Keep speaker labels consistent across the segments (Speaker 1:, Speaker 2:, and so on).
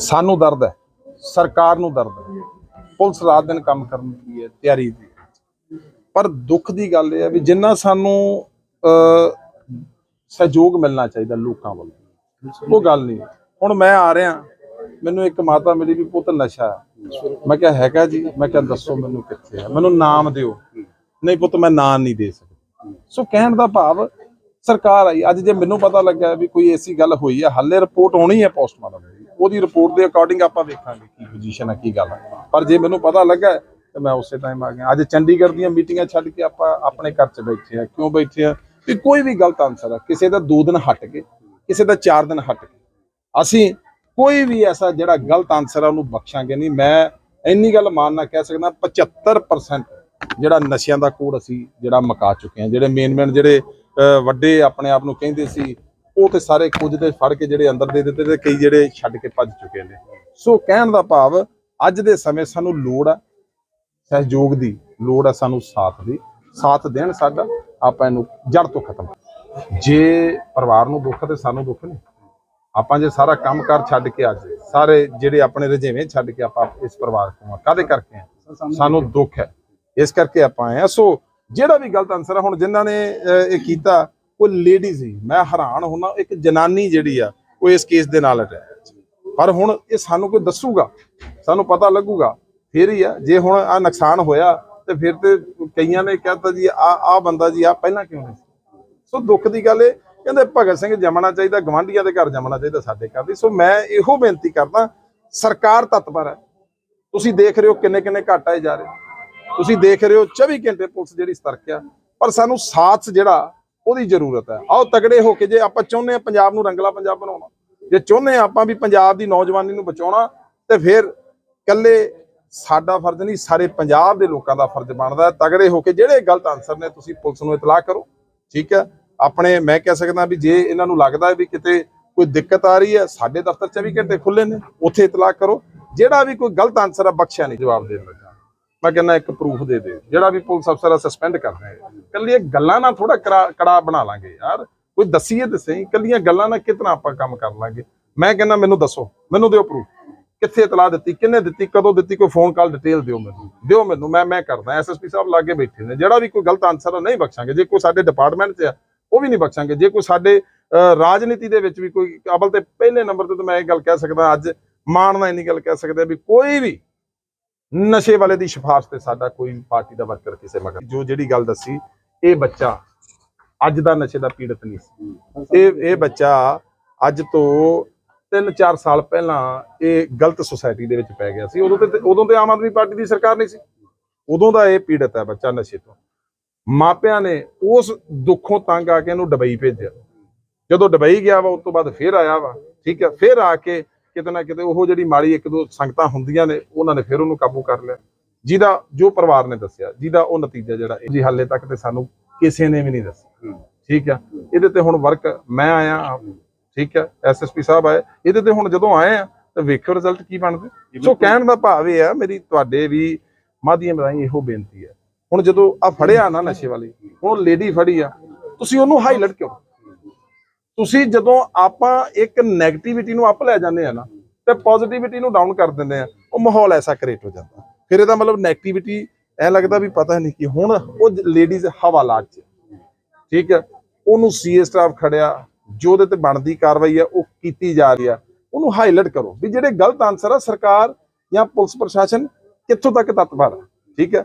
Speaker 1: ਸਾਨੂੰ ਦਰਦ ਹੈ। ਸਰਕਾਰ ਨੂੰ ਦਰਦ ਹੈ। ਪੁਲਿਸ ਰਾਤ ਦਿਨ ਕੰਮ ਕਰਨ ਦੀ ਹੈ ਤਿਆਰੀ ਦੀ ਪਰ ਦੁੱਖ ਦੀ ਗੱਲ ਇਹ ਹੈ ਵੀ ਜਿੰਨਾ ਸਾਨੂੰ ਅ, ਸਹਿਯੋਗ ਮਿਲਣਾ ਚਾਹੀਦਾ ਲੋਕਾਂ ਵੱਲੋਂ ਉਹ ਗੱਲ ਨਹੀਂ। ਹੁਣ ਮੈਂ ਆ ਰਿਹਾ ਮੈਨੂੰ ਇੱਕ ਮਾਤਾ ਮਿਲੀ ਵੀ ਪੁੱਤ ਨਸ਼ਾ ਹੈ। ਮੈਂ ਕਿਹਾ, ਹੈਗਾ ਜੀ। ਮੈਂ ਕਿਹਾ, ਦੱਸੋ ਮੈਨੂੰ ਕਿੱਥੇ ਹੈ ਮੈਨੂੰ ਨਾਮ ਦਿਓ। ਨਹੀਂ ਪੁੱਤ, ਮੈਂ ਨਾਮ ਨਹੀਂ ਦੇ ਸਕਦਾ। ਸੋ ਕਹਿਣ ਦਾ ਭਾਵ ਸਰਕਾਰ ਆਈ। ਅੱਜ ਜੇ ਮੈਨੂੰ ਪਤਾ ਲੱਗਿਆ ਵੀ ਕੋਈ ਐਸੀ ਗੱਲ ਹੋਈ ਹੈ ਹੱਲੇ ਰਿਪੋਰਟ ਹੋਣੀ ਹੈ ਪੋਸਟਮਾਰਟਮ ਦੀ। ਉਹਦੀ ਰਿਪੋਰਟ ਦੇ ਅਕੋਰਡਿੰਗ ਆਪਾਂ ਵੇਖਾਂਗੇ ਕੀ ਪੋਜੀਸ਼ਨ ਹੈ ਕੀ ਗੱਲ ਹੈ ਪਰ ਜੇ ਮੈਨੂੰ ਪਤਾ ਲੱਗਾ, ਤੇ ਮੈਂ ਉਸੇ ਟਾਈਮ ਆ ਗਿਆ। ਅੱਜ ਚੰਡੀਗੜ੍ਹ ਦੀਆਂ ਮੀਟਿੰਗਾਂ ਛੱਡ ਕੇ ਆਪਾਂ ਆਪਣੇ ਘਰ 'ਚ ਬੈਠੇ ਆ। ਕਿਉਂ ਬੈਠੇ ਆ? ਵੀ ਕੋਈ ਵੀ ਗਲਤ ਆਨਸਰ ਆ। ਕਿਸੇ ਦਾ 2 ਦਿਨ ਹਟ ਕੇ ਕਿਸੇ ਦਾ 4 ਦਿਨ ਹਟ ਕੇ ਅਸੀਂ ਕੋਈ ਵੀ ਐਸਾ ਜਿਹੜਾ ਗਲਤ ਆਨਸਰ ਆ, ਉਹਨੂੰ ਬਖਸ਼ਾਂਗੇ ਨਹੀਂ। ਮੈਂ ਇੰਨੀ ਗੱਲ ਮਾਨਣਾ ਕਹਿ ਸਕਦਾ 75% ਜਿਹੜਾ ਨਸ਼ਿਆਂ ਦਾ ਕੋੜ ਅਸੀਂ ਜਿਹੜਾ ਮਕਾ ਚੁੱਕੇ ਹਾਂ। ਜਿਹੜੇ ਮੇਨ ਮੇਨ ਜਿਹੜੇ ਵੱਡੇ ਆਪਣੇ ਆਪ ਨੂੰ ਕਹਿੰਦੇ ਸੀ, ਉਹ ਤੇ ਸਾਰੇ ਕੁਝ ਦੇ ਫੜ ਕੇ ਜਿਹੜੇ ਅੰਦਰ ਦੇ ਦਿੱਤੇ ਤੇ ਕਈ ਜਿਹੜੇ ਛੱਡ ਕੇ ਭੱਜ ਚੁੱਕੇ ਨੇ। ਸੋ ਕਹਿਣ ਦਾ ਭਾਵ, ਅੱਜ ਦੇ ਸਮੇਂ ਸਾਨੂੰ ਲੋੜ ਆ, ਸਹਿਯੋਗ ਦੀ ਲੋੜ ਆ ਸਾਨੂੰ ਸਾਥ ਦੀ। ਸਾਥ ਦੇਣ ਸਾਡਾ, ਆਪਾਂ ਇਹਨੂੰ ਜੜ ਤੋਂ ਖਤਮ। ਜੇ ਪਰਿਵਾਰ ਨੂੰ ਦੁੱਖ ਆ ਤੇ ਸਾਨੂੰ ਦੁੱਖ ਨਹੀਂ। ਆਪਾਂ ਜੇ ਸਾਰਾ ਕੰਮਕਾਰ ਛੱਡ ਕੇ ਅੱਜ ਸਾਰੇ ਜਿਹੜੇ ਆਪਣੇ ਰਜੇਵੇਂ ਛੱਡ ਕੇ ਆਪਾਂ ਇਸ ਪਰਿਵਾਰ ਤੋਂ ਆ ਕਾਦੇ ਕਰਕੇ ਆ? ਸਾਨੂੰ ਦੁੱਖ ਹੈ। ਇਸ ਕਰਕੇ ਆਪਾਂ ਆਏ ਆ ਸੋ ਜਿਹੜਾ ਵੀ ਗਲਤ ਆਨਸਰ ਹੈ ਹੁਣ ਜਿਨ੍ਹਾਂ ਨੇ ਇਹ ਕੀਤਾ, ਉਹ ਲੇਡੀ ਸੀ ਮੈਂ ਹੈਰਾਨ ਹੁਣਾ ਇੱਕ ਜਨਾਨੀ ਜਿਹੜੀ ਆ, ਉਹ ਇਸ ਕੇਸ ਦੇ ਨਾਲ ਅਟੈਚ ਪਰ ਹੁਣ ਇਹ ਸਾਨੂੰ ਕੋਈ ਦੱਸੂਗਾ? ਸਾਨੂੰ ਪਤਾ ਲੱਗੂਗਾ। ਫੇਰ ਹੀ ਆ, ਜੇ ਹੁਣ ਆ ਨੁਕਸਾਨ ਹੋਇਆ, ਤੇ ਫਿਰ ਤੇ ਕਈਆਂ ਨੇ ਕਹਿਤਾ ਜੀ ਆ ਆ ਬੰਦਾ ਜੀ ਆ ਪਹਿਲਾਂ ਕਿਉਂ ਨਹੀਂ ਸੋ ਦੁੱਖ ਦੀ ਗੱਲ ਇਹ ਕਹਿੰਦੇ ਭਗਤ ਸਿੰਘ ਜੰਮਣਾ ਚਾਹੀਦਾ, ਗਵਾਂਢੀਆਂ ਦੇ ਘਰ ਜੰਮਣਾ ਚਾਹੀਦਾ ਸਾਡੇ ਘਰ ਦੀ। ਸੋ ਮੈਂ ਇਹੋ ਬੇਨਤੀ ਕਰਦਾ, ਸਰਕਾਰ ਤਤਪਰ ਹੈ। ਤੁਸੀਂ ਦੇਖ ਰਹੇ ਹੋ ਕਿੰਨੇ ਕਿੰਨੇ ਘਟ ਆਏ ਜਾ ਰਹੇ। ਤੁਸੀਂ ਦੇਖ ਰਹੇ ਹੋ 24 ਘੰਟੇ ਪੁਲਿਸ ਜਿਹੜੀ ਸਤਰਕ ਆ, ਪਰ ਸਾਨੂੰ ਸਾਥ ਜਿਹੜਾ, ਉਹਦੀ ਜ਼ਰੂਰਤ ਹੈ। ਆਓ ਤਗੜੇ ਹੋ ਕੇ ਜੇ ਆਪਾਂ ਚਾਹੁੰਦੇ ਆ ਪੰਜਾਬ ਨੂੰ ਰੰਗਲਾ ਪੰਜਾਬ ਬਣਾਉਣਾ, ਜੇ ਚਾਹੁੰਦੇ ਆ ਆਪਾਂ ਵੀ ਪੰਜਾਬ ਦੀ ਨੌਜਵਾਨੀ ਨੂੰ ਬਚਾਉਣਾ, ਤੇ ਫਿਰ ਕੱਲੇ ਸਾਡਾ ਫਰਜ਼ ਨਹੀਂ, ਸਾਰੇ ਪੰਜਾਬ ਦੇ ਲੋਕਾਂ ਦਾ ਫਰਜ਼ ਬਣਦਾ ਤਗੜੇ ਹੋ ਕੇ ਜਿਹੜੇ ਗਲਤ ਆਨਸਰ ਨੇ, ਤੁਸੀਂ ਪੁਲਿਸ ਨੂੰ ਇਤਲਾਹ ਕਰੋ। ਠੀਕ ਹੈ? ਆਪਣੇ, ਮੈਂ ਕਹਿ ਸਕਦਾ ਵੀ ਜੇ ਇਹਨਾਂ ਨੂੰ ਲੱਗਦਾ ਵੀ ਕਿਤੇ ਕੋਈ ਦਿੱਕਤ ਆ ਰਹੀ ਹੈ, ਸਾਡੇ ਦਫ਼ਤਰ 24 ਘੰਟੇ ਖੁੱਲੇ ਨੇ, ਉੱਥੇ ਇਤਲਾਹ ਕਰੋ। ਜਿਹੜਾ ਵੀ ਕੋਈ ਗਲਤ ਆਨਸਰ ਆ, ਬਖਸ਼ਿਆ ਨਹੀਂ। ਜਵਾਬ ਦੇਣ ਲੱਗਾ। ਮੈਂ ਕਹਿੰਦਾ ਇੱਕ ਪ੍ਰੂਫ ਦੇ ਦੇ ਜਿਹੜਾ ਵੀ ਪੁਲਿਸ ਅਫਸਰ ਆ ਸਸਪੈਂਡ ਕਰ ਰਹੇ ਕੱਲੀ ਇਹ ਗੱਲਾਂ ਨਾਲ ਥੋੜਾ ਕੜਾ ਬਣਾ ਲਾਂਗੇ ਯਾਰ। ਕੋਈ ਦਸੀਏ ਤੇ ਸਹੀ ਕੱਲੀਆਂ ਗੱਲਾਂ ਨਾਲ ਕਿਤਨਾ ਆਪਾਂ ਕੰਮ ਕਰ ਲਾਂਗੇ? ਮੈਂ ਕਹਿੰਦਾ, ਮੈਨੂੰ ਦੱਸੋ। ਮੈਨੂੰ ਦਿਓ ਪ੍ਰੂਫ ਕਿੱਥੇ ਇਤਲਾਹ ਦਿੱਤੀ ਕਿੰਨੇ ਦਿੱਤੀ, ਕਦੋਂ ਦਿੱਤੀ, ਕੋਈ ਫੋਨ ਕਾਲ ਡਿਟੇਲ ਦਿਓ ਮੈਨੂੰ। ਦਿਓ ਮੈਨੂੰ, ਮੈਂ ਮੈਂ ਕਰਦਾ। ਐਸਐਸਪੀ ਸਾਹਿਬ ਲਾਗੇ ਬੈਠੇ ਨੇ। ਜਿਹੜਾ ਵੀ ਕੋਈ ਗਲਤ ਆਨਸਰ ਆ, ਨਹੀਂ ਬਖਸ਼ਾਂਗੇ। ਜੇ ਕੋਈ ਸਾਡੇ ਡਿਪਾਰਟਮੈਂਟ 'ਚ ਆ ਉਹ ਵੀ ਨਹੀਂ ਬਖਸ਼ਾਂਗੇ। ਜੇ ਕੋਈ ਸਾਡੇ ਅਹ, ਰਾਜਨੀਤੀ ਦੇ ਵਿੱਚ ਵੀ ਕੋਈ ਅਵਲ ਤੇ ਪਹਿਲੇ ਨੰਬਰ ਤੇ ਤਾਂ ਮੈਂ ਇਹ ਗੱਲ ਕਹਿ ਸਕਦਾ ਅੱਜ ਮਾਣ ਨਾਲ ਇੰਨੀ ਗੱਲ ਕਹਿ ਸਕਦੇ ਵੀ ਕੋਈ ਵੀ ਨਸ਼ੇ ਵਾਲੇ ਦੀ ਸਿਫਾਰਿਸ਼ ਤੇ ਸਾਡਾ ਕੋਈ ਪਾਰਟੀ ਦਾ ਵਰਕਰ ਕਿਸੇ ਮਗਰ। ਜੋ ਜਿਹੜੀ ਗੱਲ ਦੱਸੀ ਇਹ ਬੱਚਾ ਅੱਜ ਦਾ ਨਸ਼ੇ ਦਾ ਪੀੜਤ ਨਹੀਂ ਸੀ। ਇਹ ਇਹ ਬੱਚਾ ਅੱਜ ਤੋਂ 3-4 ਸਾਲ ਪਹਿਲਾਂ ਇਹ ਗਲਤ ਸੁਸਾਇਟੀ ਦੇ ਵਿੱਚ ਪੈ ਗਿਆ ਸੀ। ਉਦੋਂ ਤੇ ਉਦੋਂ ਤੇ ਆਮ ਆਦਮੀ ਪਾਰਟੀ ਦੀ ਸਰਕਾਰ ਨਹੀਂ ਸੀ। ਉਦੋਂ ਦਾ ਇਹ ਪੀੜਤ ਹੈ ਬੱਚਾ ਨਸ਼ੇ ਤੋਂ। ਮਾਪਿਆਂ ਨੇ ਉਸ ਦੁੱਖੋਂ ਤੰਗ ਆ ਕੇ ਇਹਨੂੰ ਡਬਈ ਭੇਜਿਆ। ਜਦੋਂ ਡਬਈ ਗਿਆ ਵਾ ਉਸ ਤੋਂ ਬਾਅਦ ਫੇਰ ਆਇਆ ਵਾ ਠੀਕ ਹੈ ਫੇਰ ਆ ਕੇ ਕਿਤੇ ਨਾ ਕਿਤੇ ਉਹ ਜਿਹੜੀ ਮਾੜੀ ਇੱਕ ਦੋ ਸੰਗਤਾਂ ਹੁੰਦੀਆਂ ਨੇ ਉਹਨਾਂ ਨੇ ਫਿਰ ਉਹਨੂੰ ਕਾਬੂ ਕਰ ਲਿਆ। ਜਿਹਦਾ ਜੋ ਪਰਿਵਾਰ ਨੇ ਦੱਸਿਆ ਜਿਹਦਾ ਉਹ ਨਤੀਜਾ ਜਿਹੜਾ ਜੀ ਹਾਲੇ ਤੱਕ ਤੇ ਸਾਨੂੰ ਕਿਸੇ ਨੇ ਵੀ ਨਹੀਂ ਦੱਸਿਆ। ਠੀਕ ਹੈ ਇਹਦੇ ਤੇ ਹੁਣ ਵਰਕ ਮੈਂ ਆਇਆ ਠੀਕ ਹੈ ਐਸਐਸਪੀ ਸਾਹਿਬ ਆਏ ਇਹਦੇ ਤੇ ਹੁਣ ਜਦੋਂ ਆਏ ਆ ਤਾਂ ਵੇਖੋ ਰਿਜ਼ਲਟ ਕੀ ਬਣਦੇ। ਸੋ ਕਹਿਣ ਦਾ ਭਾਵ ਇਹ ਆ ਮੇਰੀ ਤੁਹਾਡੇ ਵੀ ਮਾਧਿਅਮ ਰਾਹੀਂ ਇਹੋ ਬੇਨਤੀ ਹੈ ਹੁਣ ਜਦੋਂ ਆ ਫੜਿਆ ਨਾ ਨਸ਼ੇ ਵਾਲੀ, ਹੁਣ ਲੇਡੀ ਫੜੀ ਆ, ਤੁਸੀਂ ਉਹਨੂੰ ਹਾਈਲਾਈਟ ਕਿਉਂ? ਤੁਸੀਂ ਜਦੋਂ ਆਪਾਂ ਇੱਕ 네ਗੇਟਿਵਿਟੀ ਨੂੰ ਅਪ ਲੈ ਜਾਂਦੇ ਆ ਨਾ, ਤੇ ਪੋਜ਼ਿਟਿਵਿਟੀ ਨੂੰ ਡਾਊਨ ਕਰ ਦਿੰਦੇ ਆ, ਉਹ ਮਾਹੌਲ ਐਸਾ ਕ੍ਰੀਏਟ ਹੋ ਜਾਂਦਾ। ਫਿਰ ਇਹਦਾ ਮਤਲਬ 네ਗੇਟਿਵਿਟੀ ਐ ਲੱਗਦਾ ਵੀ ਪਤਾ ਨਹੀਂ ਕੀ ਹੁਣ ਉਹ ਲੇਡੀਜ਼ ਹਵਾਲਾਤ ਚ ਠੀਕ ਹੈ ਉਹਨੂੰ ਸੀਏ ਸਟਾਫ ਖੜਿਆ, ਜੋ ਉਹਦੇ ਤੇ ਬਣਦੀ ਕਾਰਵਾਈ ਆ, ਉਹ ਕੀਤੀ ਜਾ ਰਹੀ ਆ। ਉਹਨੂੰ ਹਾਈਲਾਈਟ ਕਰੋ ਵੀ ਜਿਹੜੇ ਗਲਤ ਆਨਸਰ ਆ, ਸਰਕਾਰ ਜਾਂ ਪੁਲਿਸ ਪ੍ਰਸ਼ਾਸਨ ਕਿੱਥੋਂ ਤੱਕ ਤਤਪਰ ਆ। ਠੀਕ ਹੈ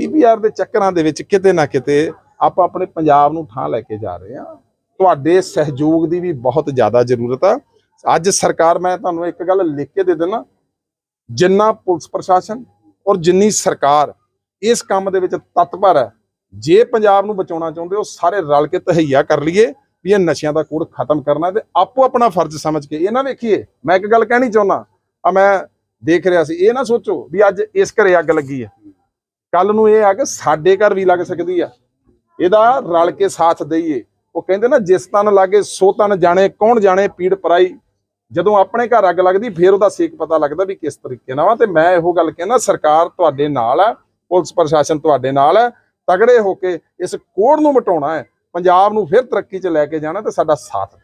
Speaker 1: ਪੀਪੀਆਰ ਦੇ ਚੱਕਰਾਂ ਦੇ ਵਿੱਚ ਕਿਤੇ ਨਾ ਕਿਤੇ ਆਪਾਂ ਆਪਣੇ ਪੰਜਾਬ ਨੂੰ ਥਾਂ ਲੈ ਕੇ ਜਾ ਰਹੇ ਹਾਂ। ਤੁਹਾਡੇ ਸਹਿਯੋਗ ਦੀ ਵੀ ਬਹੁਤ ਜ਼ਿਆਦਾ ਜ਼ਰੂਰਤ ਆ। ਅੱਜ ਸਰਕਾਰ, ਮੈਂ ਤੁਹਾਨੂੰ ਇੱਕ ਗੱਲ ਲਿਖ ਕੇ ਦੇ ਦੇਣਾ ਜਿੰਨਾ ਪੁਲਿਸ ਪ੍ਰਸ਼ਾਸਨ ਔਰ ਜਿੰਨੀ ਸਰਕਾਰ ਇਸ ਕੰਮ ਦੇ ਵਿੱਚ ਤਤਪਰ ਹੈ, ਜੇ ਪੰਜਾਬ ਨੂੰ ਬਚਾਉਣਾ ਚਾਹੁੰਦੇ ਹੋ, ਸਾਰੇ ਰਲ ਕੇ ਤਹਈਆ ਕਰ ਲਈਏ ਵੀ ਇਹ ਨਸ਼ਿਆਂ ਦਾ ਕੋੜ ਖਤਮ ਕਰਨਾ ਤੇ ਆਪੋ ਆਪਣਾ ਫਰਜ਼ ਸਮਝ ਕੇ। ਇਹ ਨਾ ਵੇਖੀਏ, ਮੈਂ ਇੱਕ ਗੱਲ ਕਹਿਣੀ ਚਾਹੁੰਦਾ, ਆ ਮੈਂ ਦੇਖ ਰਿਹਾ ਸੀ, ਇਹ ਨਾ ਸੋਚੋ ਵੀ ਅੱਜ ਇਸ ਘਰੇ ਅੱਗ ਲੱਗੀ ਹੈ। ਕੱਲ ਨੂੰ ਇਹ ਆ ਕਿ ਸਾਡੇ ਘਰ ਵੀ ਲੱਗ ਸਕਦੀ ਆ। ਇਹਦਾ ਰਲ ਕੇ ਸਾਥ ਦਈਏ। ਉਹ ਕਹਿੰਦੇ ਨਾ, ਜਿਸ ਤਨ ਲਾਗੇ, ਸੋ ਤਨ ਜਾਣੇ, ਕੌਣ ਜਾਣੇ, ਪੀੜ ਪਰਾਈ। ਜਦੋਂ ਆਪਣੇ ਘਰ ਅੱਗ ਲੱਗਦੀ, ਫੇਰ ਉਹਦਾ ਸੇਕ ਪਤਾ ਲੱਗਦਾ ਵੀ ਕਿਸ ਤਰੀਕੇ ਨਾਲ ਵਾ ਤੇ ਮੈਂ ਇਹੋ ਗੱਲ ਕਹਿੰਦਾ, ਸਰਕਾਰ ਤੁਹਾਡੇ ਨਾਲ ਹੈ ਪੁਲਿਸ ਪ੍ਰਸ਼ਾਸਨ ਤੁਹਾਡੇ ਨਾਲ ਹੈ ਤਗੜੇ ਹੋ ਕੇ ਇਸ ਕੋੜ ਨੂੰ ਮਟਾਉਣਾ ਹੈ। ਪੰਜਾਬ ਨੂੰ ਫਿਰ ਤਰੱਕੀ 'ਚ ਲੈ ਕੇ ਜਾਣਾ ਤੇ ਸਾਡਾ ਸਾਥ